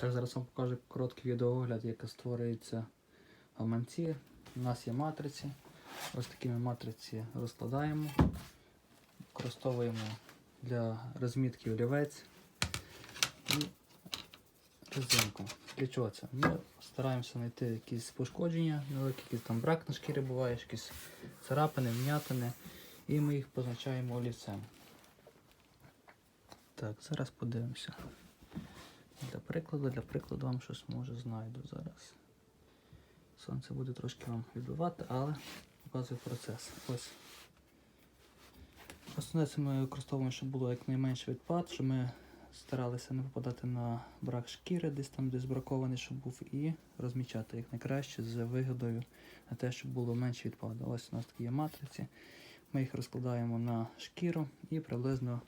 Так, зараз вам покажу короткий відеоогляд, як створюються гаманці. У нас є матриці. Ось такі ми матриці розкладаємо. Використовуємо для розмітки олівець і резинку. Для чого це? Ми стараємося знайти якісь пошкодження, якийсь там брак на шкірі буває, якісь царапини, вм'ятини, і ми їх позначаємо олівцем. Так, зараз подивимося. Для прикладу, для прикладу вам щось може знайду зараз. Сонце буде трошки вам відбивати, але показую процес. Ось. Основне це ми використовуємо, щоб було якнайменше відпад, щоб ми старалися не попадати на брак шкіри, десь там, десь бракований, щоб був, і розмічати як найкраще з вигодою на те, щоб було менше відпаду. Ось у нас такі є матриці. Ми їх розкладаємо на шкіру і приблизно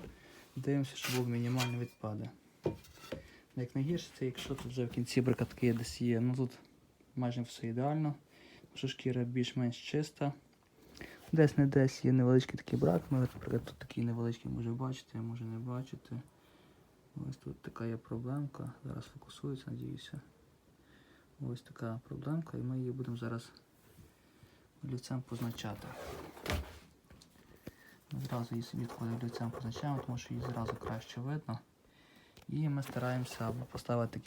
дивимося, щоб був мінімальний відпади. Як найгірше, це якщо тут вже в кінці брикатки десь є, ну тут майже все ідеально, що шкіра більш-менш чиста. Десь не десь є невеличкий такий брак. Ми, наприклад, тут такий невеличкий може бачити, може не бачити. Ось тут така є проблемка. Зараз фокусується, надіюся. Ось така проблемка, і ми її будемо зараз олівцем позначати. Зразу її собі такою олівцем позначаємо, тому що її зразу краще видно. І ми стараємося або поставити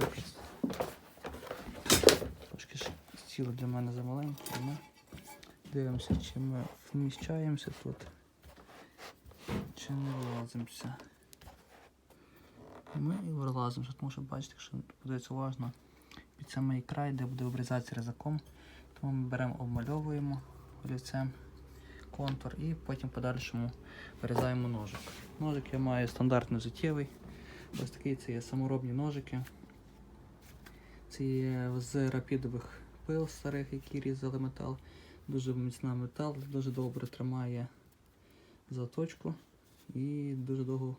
наприклад, трошки ж стіло для мене замаленьке, ми дивимося, чи ми вміщаємося тут, чи не вилазимося. Ми і вилазимося, тому що бачите, якщо подивитися уважно, під самий край, де буде обрізатися різаком, тому ми беремо, обмальовуємо олівцем контур і потім подальшому вирізаємо ножик. Ножик я маю стандартний життєвий. Ось такий це є саморобні ножики. Це є з рапідових пил старих, які різали метал. Дуже міцна метал, дуже добре тримає заточку і дуже довго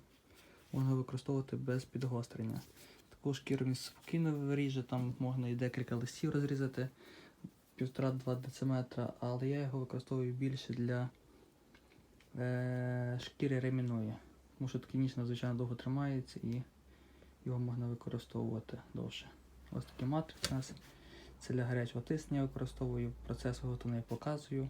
можна використовувати без підгострення. Таку шкіру він спокійно виріже, там можна і декілька листів розрізати 1,5-2 дециметра, але я його використовую більше для е, шкіри ремінної. Тому що такий ніж надзвичайно довго тримається і його можна використовувати довше. Ось такі матриці у нас. Це для гарячого тиснення використовую, процес виготовлення показую.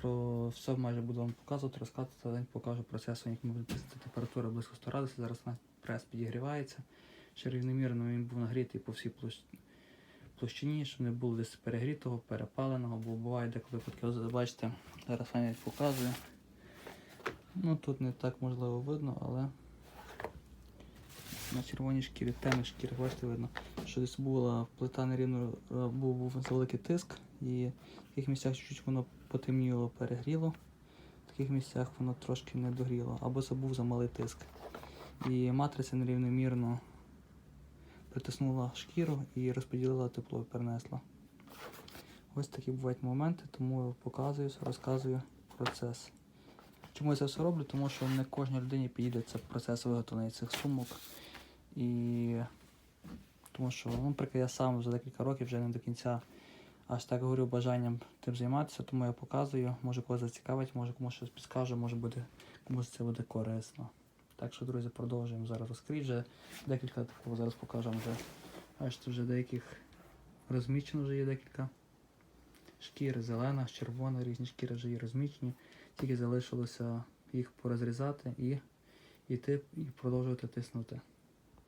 Про все майже буду вам показувати, розказувати, але покажу процес, як ми будемо тиснути температура близько 100 градусів. Зараз у нас прес підігрівається. Ще рівномірно він був нагрітий по всій площ... площині, щоб не було десь перегрітого, перепаленого, бо буває деколи випадки, бачите, зараз вам я показую. Ну тут не так можливо видно, але на червоній шкірі, темній шкірі, бачите, видно, що десь була плита нерівно, е, був, був великий тиск, і в таких місцях чуть-чуть воно потемніло, перегріло, в таких місцях воно трошки не догріло, або це був замалий тиск. І матриця нерівномірно притиснула шкіру і розподілила тепло, перенесла. Ось такі бувають моменти, тому я показую, розказую процес. Чому я це все роблю? Тому що не кожній людині підійде це процес виготовлення цих сумок. І тому що, ну, наприклад, я сам за декілька років вже не до кінця аж так говорю бажанням тим займатися, тому я показую, може когось зацікавить, може комусь щось підскажу, може буде, комусь це буде корисно. Так що, друзі, продовжуємо зараз розкрити. Вже декілька такого зараз покажемо вже. Бачите, вже деяких розмічено вже є декілька шкір, зелена, червона, різні шкіри вже є розмічені. Тільки залишилося їх порозрізати і йти і продовжувати тиснути.